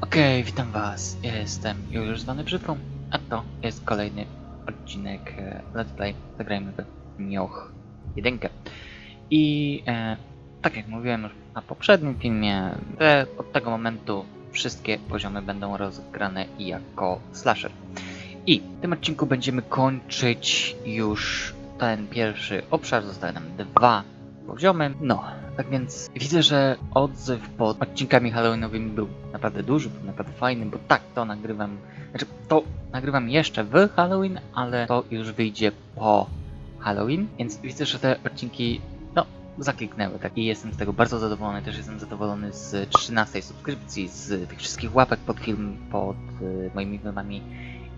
Okej, witam was. Jestem Juliusz zwany Brzytwą, a to jest kolejny odcinek e, Let's Play Zagrajmy w Mioch 1. I e, tak jak mówiłem już na poprzednim filmie, te, od tego momentu wszystkie poziomy będą rozgrane jako slasher. I w tym odcinku będziemy kończyć już ten pierwszy obszar, zostały nam dwa poziomy. No, tak więc widzę, że odzew pod odcinkami Halloweenowymi był naprawdę duży, był naprawdę fajny, bo tak to nagrywam, znaczy to nagrywam jeszcze w Halloween, ale to już wyjdzie po Halloween, więc widzę, że te odcinki, no, zakliknęły, tak, i jestem z tego bardzo zadowolony, też jestem zadowolony z 13 subskrypcji, z tych wszystkich łapek pod film, pod y, moimi filmami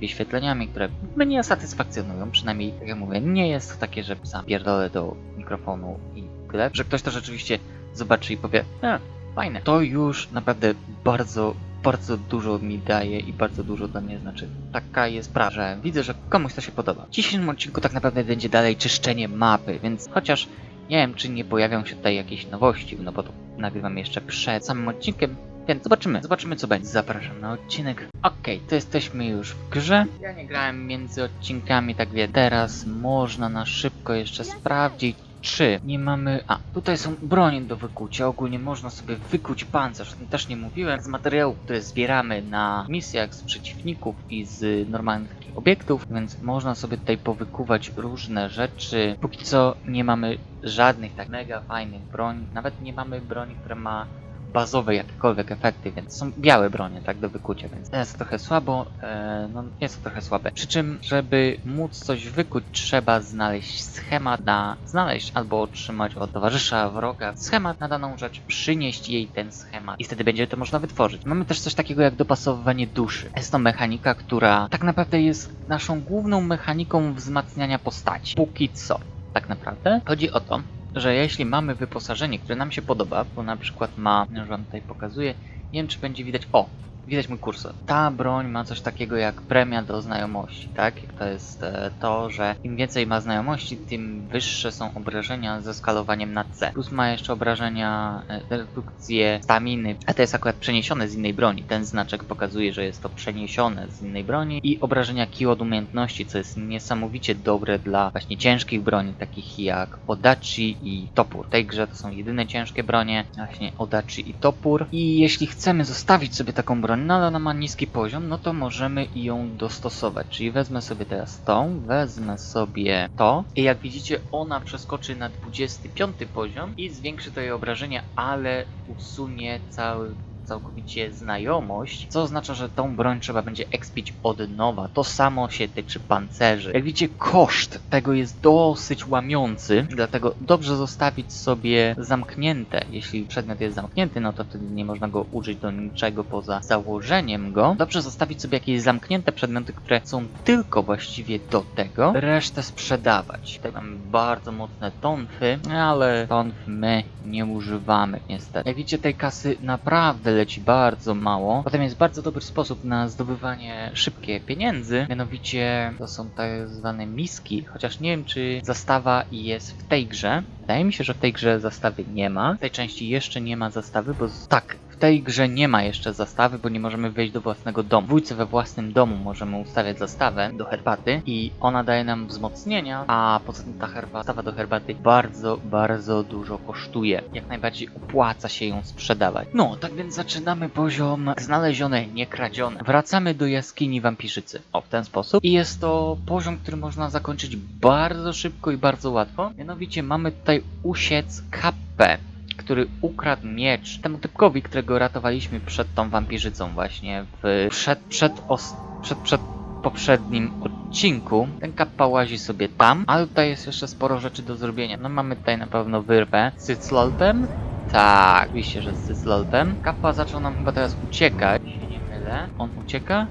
wyświetleniami, które mnie satysfakcjonują, przynajmniej, tak jak mówię, nie jest to takie, że sam pierdolę do mikrofonu i że ktoś to rzeczywiście zobaczy i powie, e, fajne. To już naprawdę bardzo, bardzo dużo mi daje i bardzo dużo dla mnie znaczy. Taka jest prawda, że widzę, że komuś to się podoba. W dzisiejszym odcinku tak naprawdę będzie dalej czyszczenie mapy, więc chociaż nie wiem, czy nie pojawią się tutaj jakieś nowości, no bo to nagrywam jeszcze przed samym odcinkiem, więc zobaczymy, zobaczymy co będzie. Zapraszam na odcinek. Okej, to jesteśmy już w grze. Ja nie grałem między odcinkami, tak wie. Teraz można na szybko jeszcze sprawdzić, czy nie mamy... A, tutaj są bronie do wykucia. Ogólnie można sobie wykuć pancerz. O tym też nie mówiłem. Z materiałów, które zbieramy na misjach z przeciwników i z normalnych obiektów, więc można sobie tutaj powykuwać różne rzeczy. Póki co nie mamy żadnych tak mega fajnych broni. Nawet nie mamy broni, która ma bazowe jakiekolwiek efekty, więc są białe bronie, tak, do wykucia, więc jest trochę słabo, e, no jest trochę słabe. Przy czym, żeby móc coś wykuć, trzeba znaleźć schemat na, znaleźć albo otrzymać od towarzysza, wroga schemat na daną rzecz, przynieść jej ten schemat i wtedy będzie to można wytworzyć. Mamy też coś takiego jak dopasowywanie duszy. Jest to mechanika, która tak naprawdę jest naszą główną mechaniką wzmacniania postaci. Póki co. Tak naprawdę chodzi o to, że jeśli mamy wyposażenie, które nam się podoba, bo na przykład ma, już wam tutaj pokazuję, nie wiem czy będzie widać, o, widać mój kursor. Ta broń ma coś takiego jak premia do znajomości, tak? To jest e, to, że im więcej ma znajomości, tym wyższe są obrażenia ze skalowaniem na C. Plus ma jeszcze obrażenia, e, redukcję staminy, a to jest akurat przeniesione z innej broni. Ten znaczek pokazuje, że jest to przeniesione z innej broni i obrażenia key od umiejętności, co jest niesamowicie dobre dla właśnie ciężkich broni, takich jak Odachi i Topór. W tej grze to są jedyne ciężkie bronie, właśnie Odachi i Topór. I jeśli chcemy zostawić sobie taką broń, no ale ona ma niski poziom, no to możemy ją dostosować. Czyli wezmę sobie teraz tą, wezmę sobie to i jak widzicie ona przeskoczy na 25 poziom i zwiększy to jej obrażenia, ale usunie cały całkowicie znajomość, co oznacza, że tą broń trzeba będzie expić od nowa. To samo się tyczy pancerzy. Jak widzicie, koszt tego jest dosyć łamiący, dlatego dobrze zostawić sobie zamknięte. Jeśli przedmiot jest zamknięty, no to wtedy nie można go użyć do niczego poza założeniem go. Dobrze zostawić sobie jakieś zamknięte przedmioty, które są tylko właściwie do tego, resztę sprzedawać. Tutaj mamy bardzo mocne tonfy, ale tonf my nie używamy niestety. Jak widzicie, tej kasy naprawdę leci bardzo mało. Potem jest bardzo dobry sposób na zdobywanie szybkie pieniędzy, mianowicie to są tak zwane miski, chociaż nie wiem czy zastawa jest w tej grze. Wydaje mi się, że w tej grze zastawy nie ma. W tej części jeszcze nie ma zastawy, bo tak, tej grze nie ma jeszcze zastawy, bo nie możemy wejść do własnego domu. W we własnym domu możemy ustawiać zastawę do herbaty i ona daje nam wzmocnienia, a poza tym ta herbata, zastawa do herbaty bardzo, bardzo dużo kosztuje. Jak najbardziej opłaca się ją sprzedawać. No, tak więc zaczynamy poziom znalezione, nie kradzione. Wracamy do jaskini wampirzycy. O, w ten sposób. I jest to poziom, który można zakończyć bardzo szybko i bardzo łatwo. Mianowicie mamy tutaj usiec kapę który ukradł miecz temu typkowi, którego ratowaliśmy przed tą wampirzycą właśnie w przed, przed, os, przed, przed poprzednim odcinku. Ten kappa łazi sobie tam, ale tutaj jest jeszcze sporo rzeczy do zrobienia. No mamy tutaj na pewno wyrwę z cyclolpem. Tak, oczywiście, że z cyclolpem. Kappa zaczął nam chyba teraz uciekać, jeśli nie mylę. On ucieka?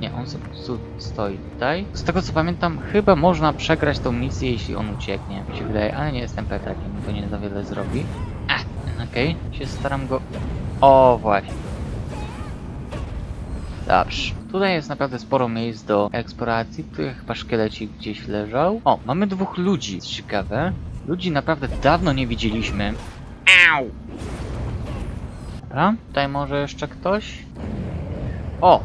Nie, on stoi tutaj. Z tego co pamiętam, chyba można przegrać tą misję, jeśli on ucieknie. Mi się wydaje, ale nie jestem pewien, to nie za wiele zrobi. Okej, się staram go... O, właśnie. Dobrze. Tutaj jest naprawdę sporo miejsc do eksploracji. Tu chyba szkielecik gdzieś leżał. O, mamy dwóch ludzi. Ciekawe. Ludzi naprawdę dawno nie widzieliśmy. Au! Dobra, tutaj może jeszcze ktoś? O!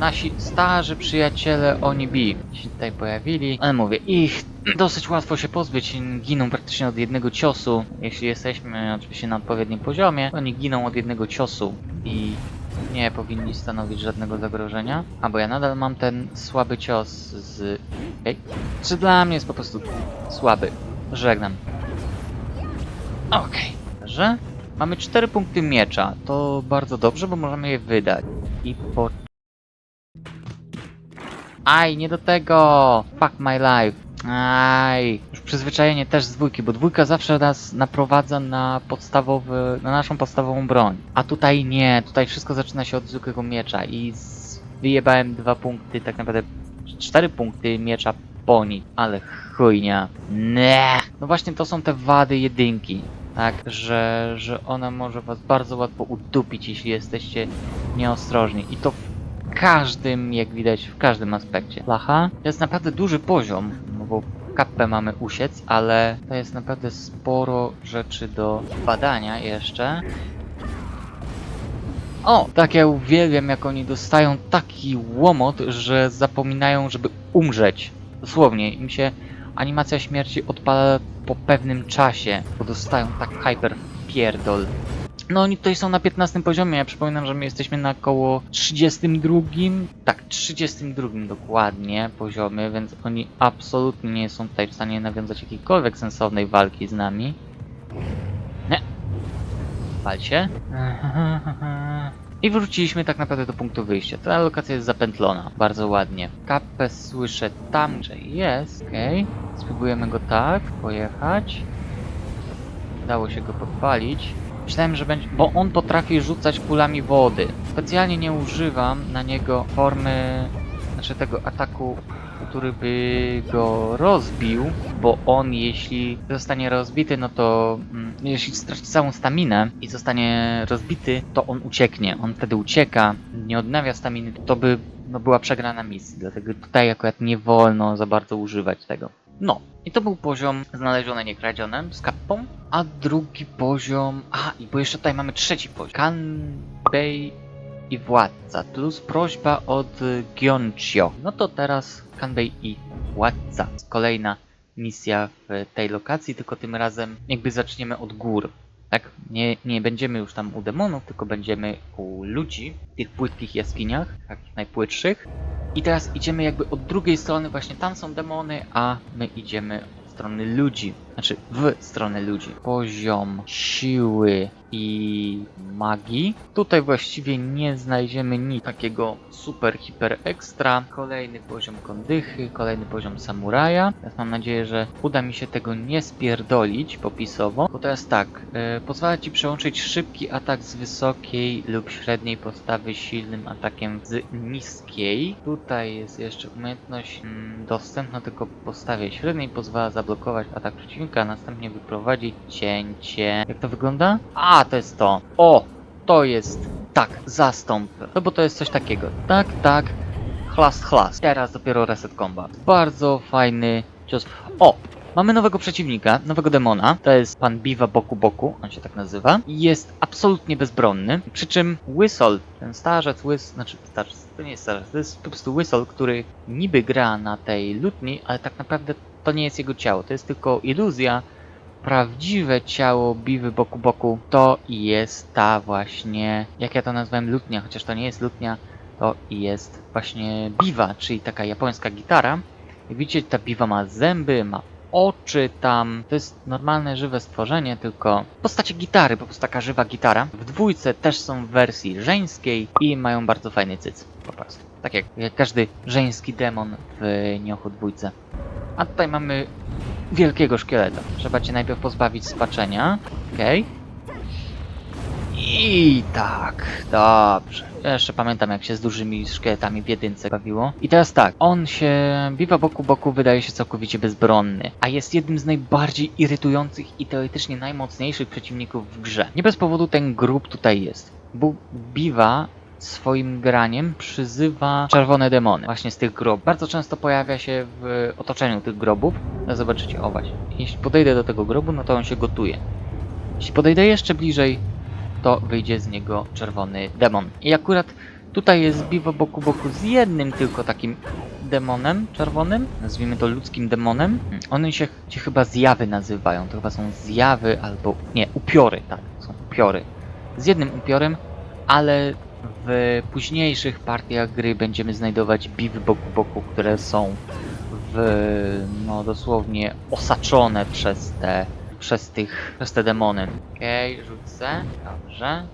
Nasi starzy przyjaciele Onibi się tutaj pojawili. Ale mówię, ich dosyć łatwo się pozbyć. Giną praktycznie od jednego ciosu. Jeśli jesteśmy oczywiście na odpowiednim poziomie, oni giną od jednego ciosu. I nie powinni stanowić żadnego zagrożenia. A bo ja nadal mam ten słaby cios z... Ej, czy dla mnie jest po prostu słaby. Żegnam. Okej. Że mamy 4 punkty miecza. To bardzo dobrze, bo możemy je wydać. I po... Aj, nie do tego! Fuck my life. Aj, już przyzwyczajenie też z dwójki, bo dwójka zawsze nas naprowadza na podstawowy, na naszą podstawową broń. A tutaj nie, tutaj wszystko zaczyna się od zwykłego miecza i z... wyjebałem dwa punkty, tak naprawdę cztery punkty miecza po nich, ale chujnia. Nie. No właśnie to są te wady jedynki. Tak, że, że ona może was bardzo łatwo udupić, jeśli jesteście nieostrożni. I to każdym, jak widać, w każdym aspekcie. Lacha to jest naprawdę duży poziom, no bo kapę mamy usiec, ale to jest naprawdę sporo rzeczy do badania jeszcze. O, tak ja uwielbiam, jak oni dostają taki łomot, że zapominają, żeby umrzeć. Dosłownie, im się animacja śmierci odpala po pewnym czasie, bo dostają tak hyper pierdol. No oni tutaj są na 15 poziomie, ja przypominam, że my jesteśmy na około 32, tak, 32 dokładnie poziomie, więc oni absolutnie nie są tutaj w stanie nawiązać jakiejkolwiek sensownej walki z nami. Nie. Pal się. I wróciliśmy tak naprawdę do punktu wyjścia. Ta lokacja jest zapętlona, bardzo ładnie. Kapę słyszę tam, że jest, okej. Spróbujemy go tak, pojechać. Udało się go podpalić. Myślałem, że będzie. Bo on potrafi rzucać kulami wody. Specjalnie nie używam na niego formy. Znaczy tego ataku, który by go rozbił, bo on jeśli zostanie rozbity, no to. Mm, jeśli straci całą staminę i zostanie rozbity, to on ucieknie. On wtedy ucieka, nie odnawia staminy, to by no, była przegrana misja. Dlatego tutaj akurat nie wolno za bardzo używać tego. No, i to był poziom znalezione, nie kradzione z kappą, a drugi poziom... A, i bo jeszcze tutaj mamy trzeci poziom. Kanbei i Władca, plus prośba od Gionchio. No to teraz Kanbei i Władca. Kolejna misja w tej lokacji, tylko tym razem jakby zaczniemy od gór. Tak, nie, nie będziemy już tam u demonów, tylko będziemy u ludzi w tych płytkich jaskiniach, takich najpłytszych. I teraz idziemy jakby od drugiej strony, właśnie tam są demony, a my idziemy od strony ludzi. Znaczy w stronę ludzi. Poziom siły i magii. Tutaj właściwie nie znajdziemy nic takiego super, hiper ekstra. Kolejny poziom kondychy, kolejny poziom samuraja. Teraz mam nadzieję, że uda mi się tego nie spierdolić popisowo. Bo teraz tak, yy, pozwala ci przełączyć szybki atak z wysokiej lub średniej podstawy silnym atakiem z niskiej. Tutaj jest jeszcze umiejętność mm, dostępna tylko podstawie średniej. Pozwala zablokować atak przeciwnika, następnie wyprowadzić cięcie. Jak to wygląda? A, to jest to. O, to jest. Tak, zastąp. No bo to jest coś takiego. Tak, tak. Chlast, chlast. Teraz dopiero reset combat. Bardzo fajny cios. O! Mamy nowego przeciwnika, nowego demona. To jest pan Biwa Boku Boku, on się tak nazywa. I Jest absolutnie bezbronny. Przy czym Whistle, ten starzec, łys, znaczy starzec, to nie jest starzec, to jest po prostu Whistle, który niby gra na tej lutni, ale tak naprawdę to nie jest jego ciało, to jest tylko iluzja. Prawdziwe ciało Biwy Boku Boku to jest ta właśnie, jak ja to nazwałem, lutnia, chociaż to nie jest lutnia, to jest właśnie biwa, czyli taka japońska gitara. Widzicie, ta biwa ma zęby, ma oczy tam. To jest normalne, żywe stworzenie, tylko w postaci gitary, po prostu taka żywa gitara. W dwójce też są w wersji żeńskiej i mają bardzo fajny cyc, po prostu. Tak jak każdy żeński demon w Niochu dwójce. A tutaj mamy wielkiego szkieleta. Trzeba cię najpierw pozbawić spaczenia. Okej. I tak, dobrze. Ja jeszcze pamiętam jak się z dużymi szkieletami w jedynce bawiło. I teraz tak, on się, Biwa Boku Boku wydaje się całkowicie bezbronny, a jest jednym z najbardziej irytujących i teoretycznie najmocniejszych przeciwników w grze. Nie bez powodu ten grób tutaj jest. Bo Biwa swoim graniem przyzywa czerwone demony właśnie z tych grobów. Bardzo często pojawia się w otoczeniu tych grobów. No Zobaczycie, o właśnie. Jeśli podejdę do tego grobu, no to on się gotuje. Jeśli podejdę jeszcze bliżej, to wyjdzie z niego czerwony demon. I akurat Tutaj jest Biwa boku boku z jednym tylko takim demonem czerwonym, nazwijmy to ludzkim demonem. One się, się chyba zjawy nazywają, to chyba są zjawy albo, nie, upiory, tak, są upiory. Z jednym upiorem, ale w późniejszych partiach gry będziemy znajdować biwy boku boku, które są w, no dosłownie osaczone przez te, przez tych, przez te demony. Okej, rzucę, dobrze,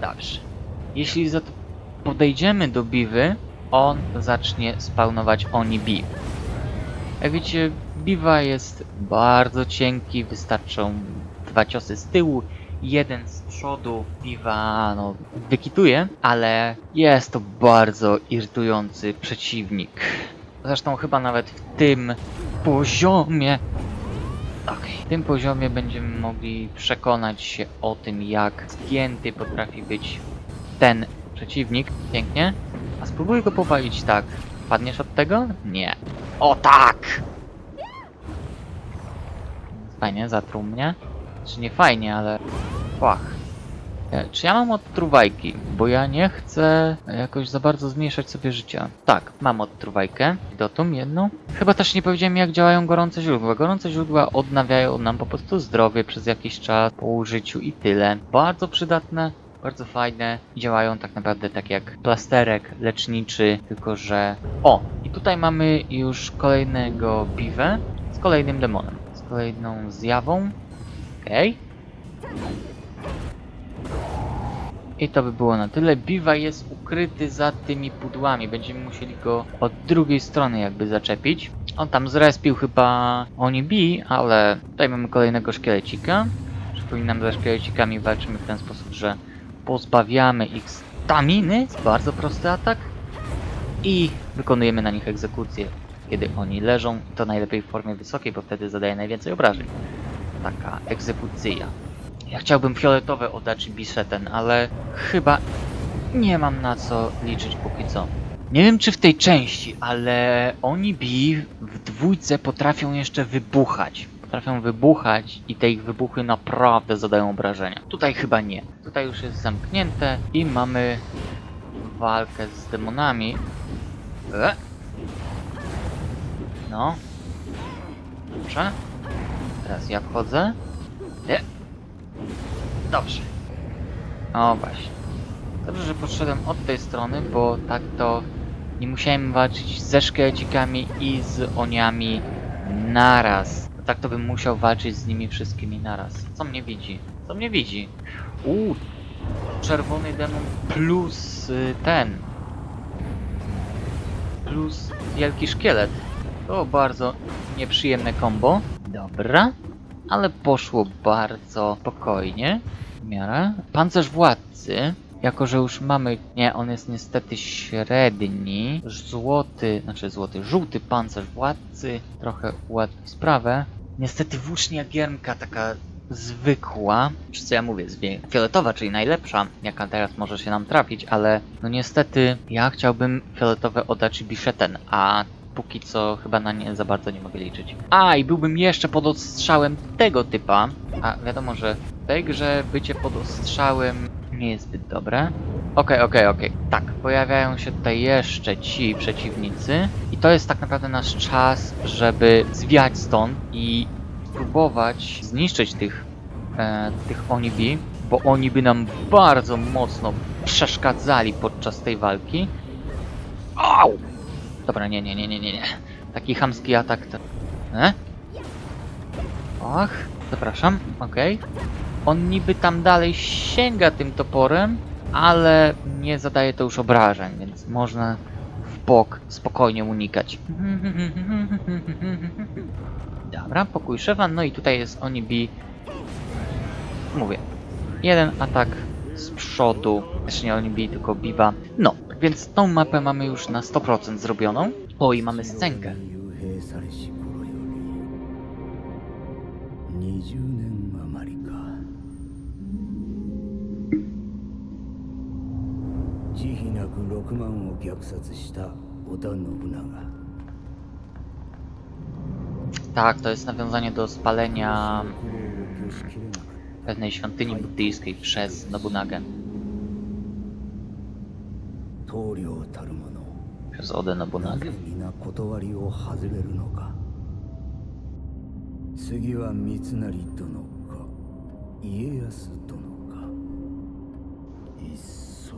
dobrze. Jeśli za podejdziemy do biwy, on zacznie spawnować oni biw. Jak widzicie, biwa jest bardzo cienki, wystarczą dwa ciosy z tyłu, jeden z przodu. Biwa no, wykituje, ale jest to bardzo irytujący przeciwnik. Zresztą chyba nawet w tym poziomie Okej. W tym poziomie będziemy mogli przekonać się o tym, jak zgięty potrafi być ten przeciwnik. Pięknie. A spróbuj go powalić tak. Padniesz od tego? Nie. O tak! Fajnie, zatruł mnie. Czy nie fajnie, ale... E, Czy ja mam odtruwajki? Bo ja nie chcę jakoś za bardzo zmniejszać sobie życia. Tak, mam odtruwajkę. Dotum jedną. Chyba też nie powiedziałem jak działają gorące źródła. Gorące źródła odnawiają nam po prostu zdrowie przez jakiś czas po użyciu i tyle. Bardzo przydatne. Bardzo fajne. Działają tak naprawdę tak jak plasterek leczniczy, tylko że... O! I tutaj mamy już kolejnego biwę z kolejnym demonem. Z kolejną zjawą. Okej. I to by było na tyle. Biwa jest ukryty za tymi pudłami. Będziemy musieli go od drugiej strony jakby zaczepić. On tam zrespił chyba oni bi, ale tutaj mamy kolejnego szkielecika. Przypominam, że szkielecikami walczymy w ten sposób, że pozbawiamy ich staminy. Bardzo prosty atak. I wykonujemy na nich egzekucję, kiedy oni leżą. To najlepiej w formie wysokiej, bo wtedy zadaje najwięcej obrażeń. Taka egzekucja. Ja chciałbym fioletowe oddać Biseten, ale chyba nie mam na co liczyć póki co. Nie wiem czy w tej części, ale oni bi w dwójce potrafią jeszcze wybuchać. Potrafią wybuchać i te ich wybuchy naprawdę zadają obrażenia. Tutaj chyba nie. Tutaj już jest zamknięte i mamy walkę z demonami. E? No. Dobrze. Teraz ja wchodzę. Nie. Dobrze. O właśnie. Dobrze, że podszedłem od tej strony, bo tak to nie musiałem walczyć ze szkielecikami i z oniami naraz. Tak to bym musiał walczyć z nimi wszystkimi naraz. Co mnie widzi? Co mnie widzi? Uuu, czerwony demon plus y, ten. Plus wielki szkielet. To bardzo nieprzyjemne kombo. Dobra ale poszło bardzo spokojnie. W miarę. Pancerz władcy. Jako, że już mamy... Nie, on jest niestety średni. Złoty, znaczy złoty, żółty pancerz władcy. Trochę ułatwi sprawę. Niestety włócznia giermka taka zwykła, czy co ja mówię, fioletowa, czyli najlepsza, jaka teraz może się nam trafić, ale no niestety ja chciałbym fioletowe oddać Bisheten, a póki co chyba na nie za bardzo nie mogę liczyć. A, i byłbym jeszcze pod ostrzałem tego typa, a wiadomo, że w tej grze bycie pod ostrzałem nie jest zbyt dobre. Okej, okej, okej. Tak, pojawiają się tutaj jeszcze ci przeciwnicy i to jest tak naprawdę nasz czas, żeby zwiać stąd i spróbować zniszczyć tych, e, tych Onibi, bo oni by nam bardzo mocno przeszkadzali podczas tej walki. Au! Dobra, nie, nie, nie, nie, nie, nie. Taki chamski atak to... E? Ach, zapraszam, okej. On niby tam dalej sięga tym toporem, ale nie zadaje to już obrażeń, więc można w bok spokojnie unikać. Dobra, pokój szefa, no i tutaj jest Onibi... Mówię, jeden atak z przodu, znaczy nie Onibi, tylko Biba. No, więc tą mapę mamy już na 100% zrobioną. O i mamy scenkę. Tak, to jest nawiązanie do spalenia pewnej świątyni buddyjskiej przez Nobunagę. 棟梁たる者 Przez なぜ.皆断りを外れるのか。次は三成殿か。家康殿か。いっそ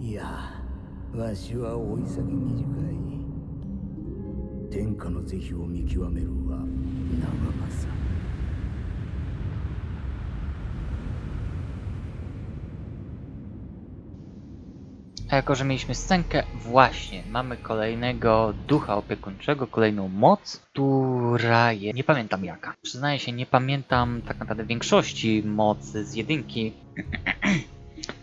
いやわしは追い下げ短い。天下の是非を見極めるは長政 A jako, że mieliśmy scenkę, właśnie mamy kolejnego ducha opiekuńczego, kolejną moc, która jest... Nie pamiętam jaka. Przyznaję się, nie pamiętam tak naprawdę większości mocy z jedynki.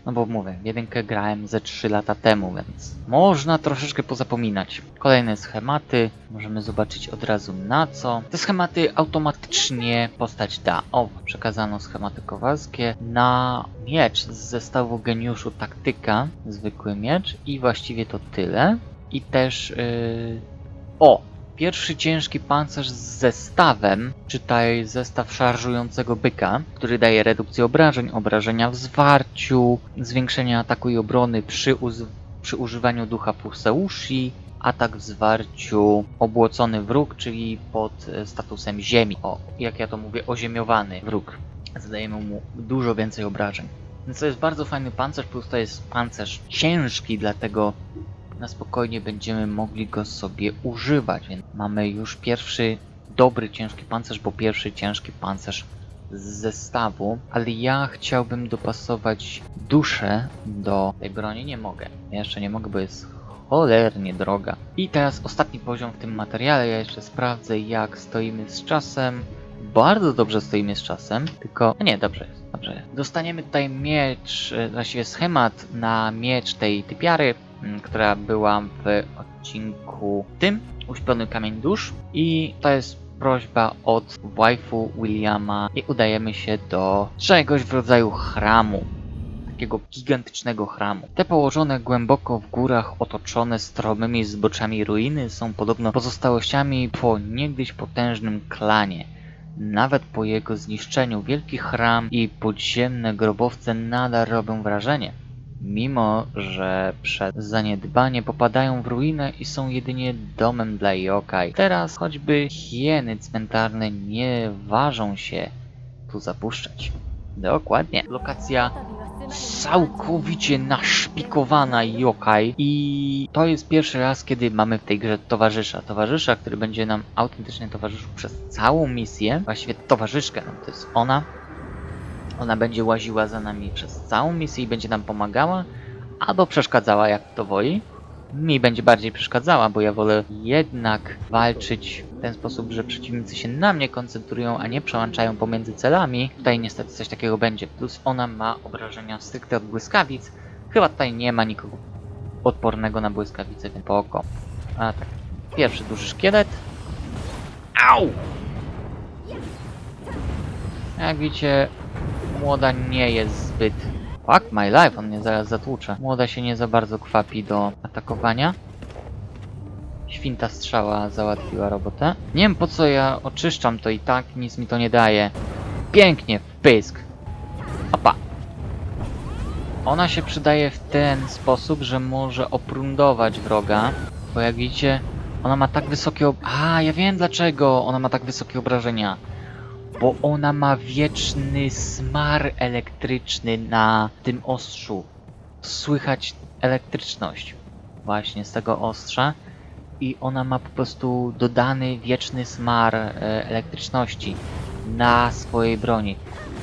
No bo mówię, jedynkę grałem ze 3 lata temu, więc można troszeczkę pozapominać. Kolejne schematy, możemy zobaczyć od razu na co. Te schematy automatycznie postać da. O, przekazano schematy kowalskie na miecz z zestawu geniuszu taktyka, zwykły miecz i właściwie to tyle. I też yy... o, Pierwszy ciężki pancerz z zestawem, czytaj zestaw szarżującego byka, który daje redukcję obrażeń, obrażenia w zwarciu, zwiększenie ataku i obrony przy, przy używaniu ducha Puseushi, atak w zwarciu, obłocony wróg, czyli pod e, statusem ziemi. O, jak ja to mówię, oziemiowany wróg. Zadajemy mu dużo więcej obrażeń. Więc to jest bardzo fajny pancerz, plus to jest pancerz ciężki, dlatego na spokojnie będziemy mogli go sobie używać. Więc mamy już pierwszy dobry ciężki pancerz, bo pierwszy ciężki pancerz z zestawu, ale ja chciałbym dopasować duszę do tej broni. Nie mogę. Jeszcze nie mogę, bo jest cholernie droga. I teraz ostatni poziom w tym materiale. Ja jeszcze sprawdzę, jak stoimy z czasem. Bardzo dobrze stoimy z czasem, tylko. Nie, dobrze jest, dobrze jest. Dostaniemy tutaj miecz, e, właściwie schemat na miecz tej typiary, która była w odcinku tym, uśpiony kamień dusz. I to jest prośba od waifu Williama i udajemy się do czegoś w rodzaju chramu. Takiego gigantycznego chramu. Te położone głęboko w górach, otoczone stromymi zboczami ruiny są podobno pozostałościami po niegdyś potężnym klanie. Nawet po jego zniszczeniu wielki chram i podziemne grobowce nadal robią wrażenie. Mimo, że przez zaniedbanie popadają w ruinę i są jedynie domem dla yokai. Teraz choćby hieny cmentarne nie ważą się tu zapuszczać. Dokładnie. Lokacja całkowicie naszpikowana yokai i to jest pierwszy raz, kiedy mamy w tej grze towarzysza. Towarzysza, który będzie nam autentycznie towarzyszył przez całą misję. Właściwie towarzyszkę, no to jest ona. Ona będzie łaziła za nami przez całą misję i będzie nam pomagała, albo przeszkadzała, jak to woli. Mi będzie bardziej przeszkadzała, bo ja wolę jednak walczyć w ten sposób, że przeciwnicy się na mnie koncentrują, a nie przełączają pomiędzy celami. Tutaj niestety coś takiego będzie. Plus ona ma obrażenia stricte od błyskawic. Chyba tutaj nie ma nikogo odpornego na błyskawice, więc po oko. A tak. Pierwszy duży szkielet. Au! Jak widzicie, młoda nie jest zbyt... Fuck my life, on mnie zaraz zatłucze. Młoda się nie za bardzo kwapi do atakowania. Świnta strzała załatwiła robotę. Nie wiem po co ja oczyszczam to i tak, nic mi to nie daje. Pięknie, pysk. Opa. Ona się przydaje w ten sposób, że może oprundować wroga. Bo jak widzicie, ona ma tak wysokie... Ob... A, ja wiem dlaczego ona ma tak wysokie obrażenia bo ona ma wieczny smar elektryczny na tym ostrzu. Słychać elektryczność właśnie z tego ostrza i ona ma po prostu dodany wieczny smar e, elektryczności na swojej broni.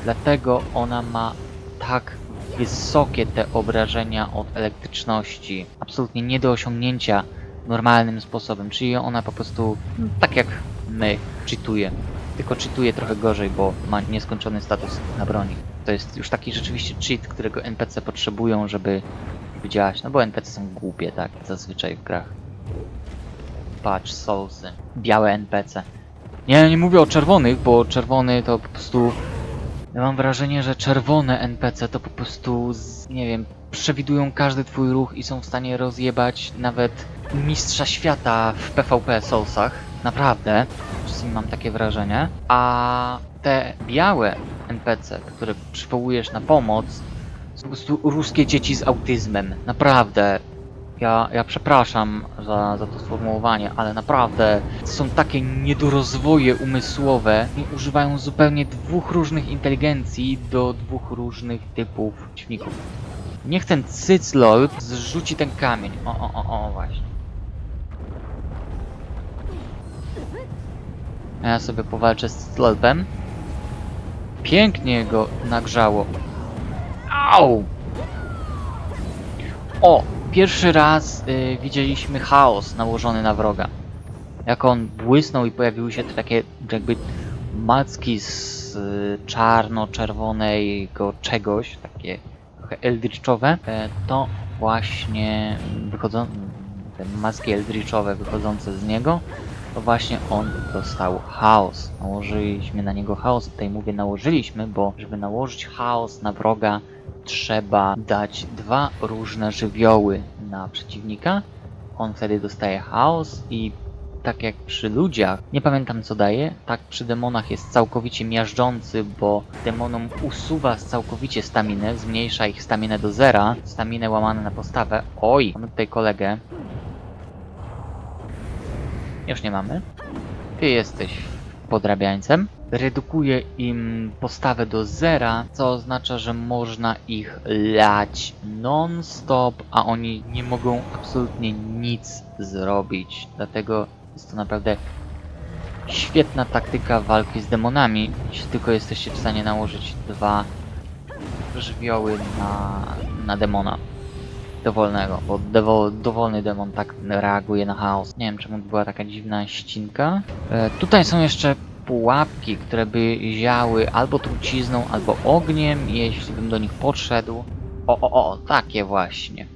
Dlatego ona ma tak wysokie te obrażenia od elektryczności. Absolutnie nie do osiągnięcia normalnym sposobem, czyli ona po prostu mm, tak jak my cheatuje tylko cheatuje trochę gorzej, bo ma nieskończony status na broni. To jest już taki rzeczywiście cheat, którego NPC potrzebują, żeby działać. No bo NPC są głupie, tak, zazwyczaj w grach. Patrz, Soulsy. Białe NPC. Nie, nie mówię o czerwonych, bo czerwony to po prostu... Ja mam wrażenie, że czerwone NPC to po prostu, z, nie wiem, przewidują każdy twój ruch i są w stanie rozjebać nawet mistrza świata w PvP Soulsach. Naprawdę. Czasami mam takie wrażenie. A te białe NPC, które przywołujesz na pomoc, Są po prostu ruskie dzieci z autyzmem. Naprawdę. Ja, ja przepraszam za, za to sformułowanie, ale naprawdę są takie niedorozwoje umysłowe i używają zupełnie dwóch różnych inteligencji do dwóch różnych typów przeciwników. Niech ten cyclord zrzuci ten kamień. O, o, o, o, właśnie. A ja sobie powalczę z cyclordem. Pięknie go nagrzało. Au! O! Pierwszy raz y, widzieliśmy chaos nałożony na wroga. Jak on błysnął i pojawiły się te takie jakby macki z y, czarno-czerwonego czegoś, takie trochę eldritchowe, e, to właśnie wychodzą te maski eldritchowe wychodzące z niego, to właśnie on dostał chaos. Nałożyliśmy na niego chaos. Tutaj mówię nałożyliśmy, bo żeby nałożyć chaos na wroga, trzeba dać dwa różne żywioły na przeciwnika. On wtedy dostaje chaos i tak jak przy ludziach, nie pamiętam co daje, tak przy demonach jest całkowicie miażdżący, bo demonom usuwa całkowicie staminę, zmniejsza ich staminę do zera, staminę łamane na postawę. Oj, mamy tutaj kolegę. Już nie mamy. Ty jesteś podrabiańcem. Redukuje im postawę do zera, co oznacza, że można ich lać non-stop, a oni nie mogą absolutnie nic zrobić. Dlatego jest to naprawdę świetna taktyka walki z demonami, jeśli tylko jesteście w stanie nałożyć dwa żywioły na, na demona dowolnego, bo dowolny demon tak reaguje na chaos. Nie wiem czemu była taka dziwna ścinka. E, tutaj są jeszcze pułapki, które by ziały albo trucizną, albo ogniem, jeśli bym do nich podszedł. O, o, o, takie właśnie.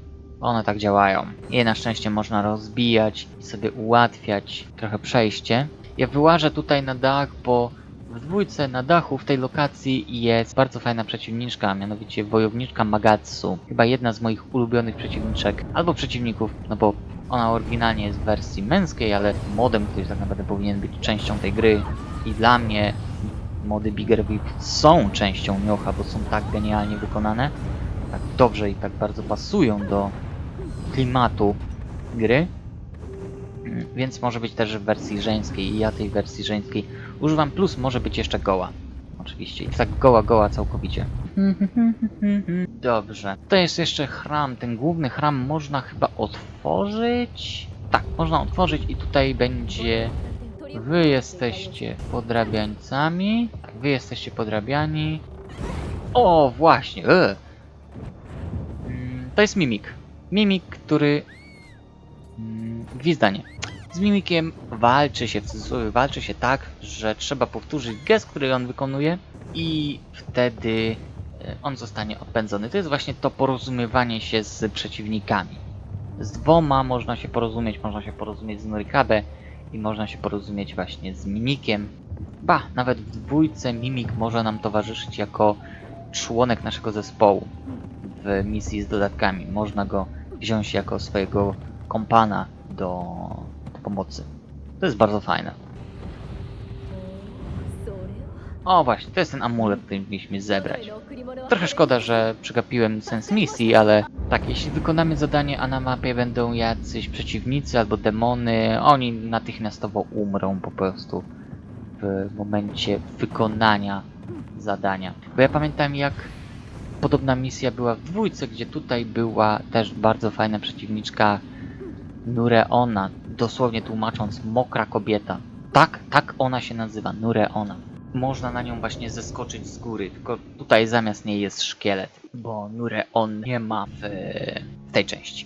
One tak działają. Je na szczęście można rozbijać i sobie ułatwiać trochę przejście. Ja wyłażę tutaj na dach, bo w dwójce na dachu w tej lokacji jest bardzo fajna przeciwniczka, a mianowicie wojowniczka Magatsu. Chyba jedna z moich ulubionych przeciwniczek, albo przeciwników, no bo ona oryginalnie jest w wersji męskiej, ale modem, który tak naprawdę powinien być częścią tej gry. I dla mnie mody Bigger Whip są częścią Miocha, bo są tak genialnie wykonane, tak dobrze i tak bardzo pasują do klimatu gry. Mm, Więc może być też w wersji żeńskiej i ja tej wersji żeńskiej używam, plus może być jeszcze goła. Oczywiście. I tak goła, goła całkowicie. Dobrze. To jest jeszcze chram. Ten główny chram można chyba otworzyć. Tak, można otworzyć i tutaj będzie... Wy jesteście podrabiańcami. Tak, wy jesteście podrabiani. O, właśnie. E. Mm, To jest mimik. Mimik, który... Mm, Gwizdanie. Z mimikiem walczy się, w cudzysłowie walczy się tak, że trzeba powtórzyć gest, który on wykonuje i wtedy e, on zostanie odpędzony. To jest właśnie to porozumiewanie się z przeciwnikami. Z dwoma można się porozumieć, można się porozumieć z Norikabe i można się porozumieć właśnie z Mimikiem. Ba, nawet w dwójce Mimik może nam towarzyszyć jako członek naszego zespołu w misji z dodatkami. Można go wziąć jako swojego kompana do, do pomocy. To jest bardzo fajne. O właśnie, to jest ten amulet, który mieliśmy zebrać. Trochę szkoda, że przegapiłem sens misji, ale tak, jeśli wykonamy zadanie, a na mapie będą jacyś przeciwnicy albo demony, oni natychmiastowo umrą po prostu w momencie wykonania zadania. Bo ja pamiętam jak podobna misja była w dwójce, gdzie tutaj była też bardzo fajna przeciwniczka Nureona, dosłownie tłumacząc mokra kobieta. Tak, tak ona się nazywa, Nureona. Można na nią właśnie zeskoczyć z góry, tylko tutaj zamiast niej jest szkielet, bo Nureon nie ma w, w tej części.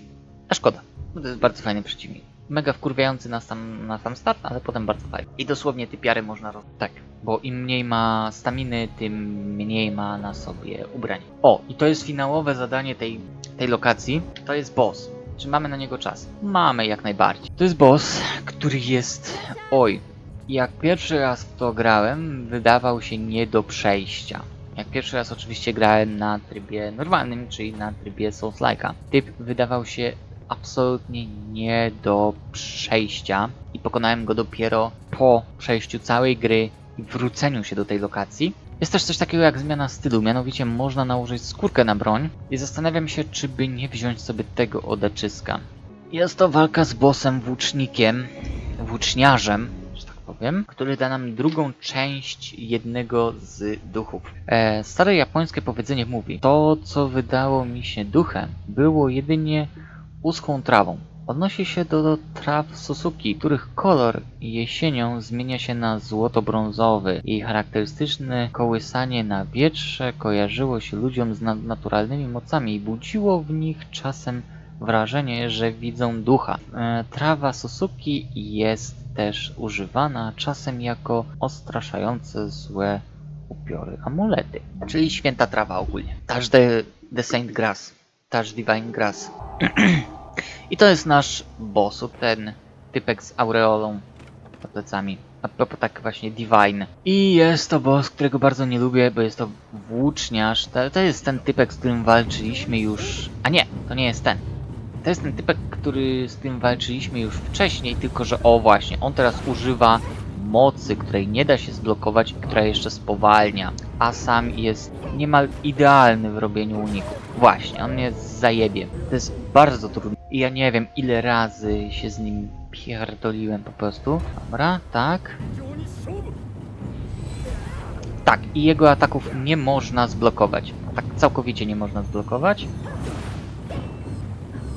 A szkoda, bo to jest bardzo fajny przeciwnik. Mega wkurwiający na sam, na sam start, ale potem bardzo fajny. I dosłownie typiary można roz... Tak, bo im mniej ma staminy, tym mniej ma na sobie ubrań. O, i to jest finałowe zadanie tej, tej lokacji. To jest boss. Czy mamy na niego czas? Mamy jak najbardziej. To jest boss, który jest... Oj, jak pierwszy raz w to grałem, wydawał się nie do przejścia. Jak pierwszy raz oczywiście grałem na trybie normalnym, czyli na trybie Souls-like'a. Typ wydawał się absolutnie nie do przejścia i pokonałem go dopiero po przejściu całej gry i wróceniu się do tej lokacji. Jest też coś takiego jak zmiana stylu, mianowicie można nałożyć skórkę na broń i zastanawiam się, czy by nie wziąć sobie tego odeczyska. Jest to walka z bossem włócznikiem, włóczniarzem, że tak powiem, który da nam drugą część jednego z duchów. E, stare japońskie powiedzenie mówi, to co wydało mi się duchem, było jedynie uschłą trawą. Odnosi się do, do traw Suzuki, których kolor jesienią zmienia się na złoto-brązowy. Jej charakterystyczne kołysanie na wietrze kojarzyło się ludziom z nadnaturalnymi mocami i budziło w nich czasem wrażenie, że widzą ducha. E, trawa Suzuki jest też używana czasem jako odstraszające złe upiory amulety, czyli święta trawa ogólnie. Touch the, the Saint Grass, Touch Divine Grass. I to jest nasz boss, ten typek z aureolą za plecami. A propos tak właśnie Divine. I jest to boss, którego bardzo nie lubię, bo jest to włóczniarz. To, to jest ten typek, z którym walczyliśmy już... A nie, to nie jest ten. To jest ten typek, który z którym walczyliśmy już wcześniej, tylko że o właśnie, on teraz używa mocy, której nie da się zblokować i która jeszcze spowalnia. A sam jest niemal idealny w robieniu uników. Właśnie, on jest zajebie. To jest bardzo trudne. I ja nie wiem ile razy się z nim pierdoliłem po prostu. Dobra, tak. Tak, i jego ataków nie można zblokować. Tak całkowicie nie można zblokować.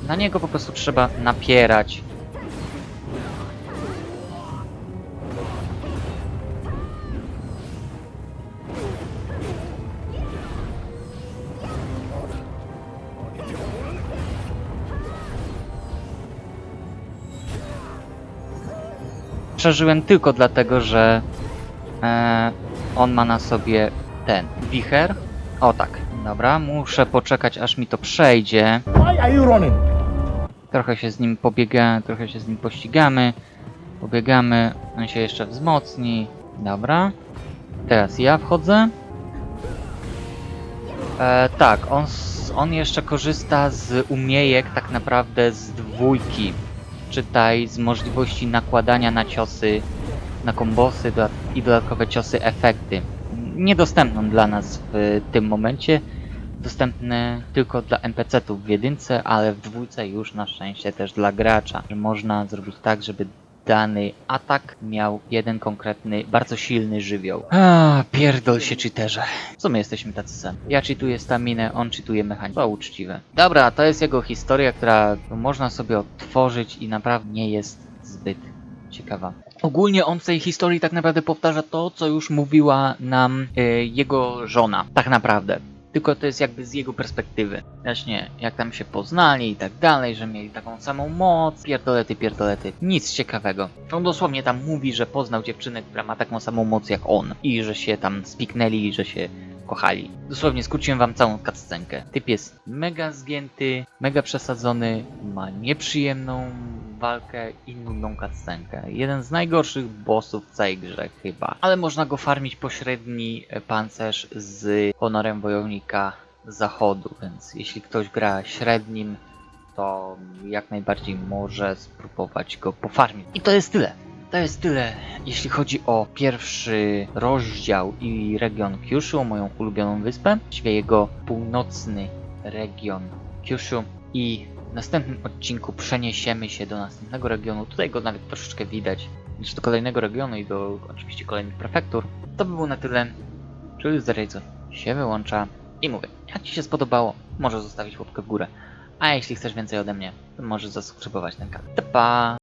Na niego po prostu trzeba napierać. Przeżyłem tylko dlatego, że e, on ma na sobie ten wicher. O tak, dobra, muszę poczekać aż mi to przejdzie. Why are you running? Trochę się z nim pobiega, trochę się z nim pościgamy. Pobiegamy, on się jeszcze wzmocni. Dobra. Teraz ja wchodzę. E, tak, on, on jeszcze korzysta z umiejek tak naprawdę z dwójki. Czytaj z możliwości nakładania na ciosy, na kombosy i dodatkowe ciosy efekty. Niedostępną dla nas w tym momencie dostępne tylko dla NPC-ów w jedynce, ale w dwójce już na szczęście też dla gracza. Można zrobić tak, żeby dany atak miał jeden konkretny, bardzo silny żywioł. A, pierdol się cheaterze. Co my jesteśmy tacy sami? Ja cheatuję staminę, on cheatuje mechanikę. To uczciwe. Dobra, to jest jego historia, która można sobie odtworzyć i naprawdę nie jest zbyt ciekawa. Ogólnie on w tej historii tak naprawdę powtarza to, co już mówiła nam e, jego żona. Tak naprawdę. Tylko to jest jakby z jego perspektywy. Właśnie, jak tam się poznali i tak dalej, że mieli taką samą moc, pierdolety, pierdolety. Nic ciekawego. On dosłownie tam mówi, że poznał dziewczynę, która ma taką samą moc jak on. I że się tam spiknęli że się kochali. Dosłownie skróciłem wam całą cutscenkę. Typ jest mega zgięty, mega przesadzony, ma nieprzyjemną walkę i nudną cutscenkę. Jeden z najgorszych bossów w całej grze chyba. Ale można go farmić pośredni e, pancerz z honorem wojownika zachodu, więc jeśli ktoś gra średnim, to jak najbardziej może spróbować go pofarmić. I to jest tyle. To jest tyle, jeśli chodzi o pierwszy rozdział i region Kyushu, moją ulubioną wyspę, właściwie jego północny region Kyushu i następnym odcinku przeniesiemy się do następnego regionu, tutaj go nawet troszeczkę widać, znaczy do kolejnego regionu i do oczywiście kolejnych prefektur. To by było na tyle, czyli Zerejco się wyłącza. I mówię, jak Ci się spodobało, możesz zostawić łapkę w górę, a jeśli chcesz więcej ode mnie, to możesz zasubskrybować ten kanał. Pa!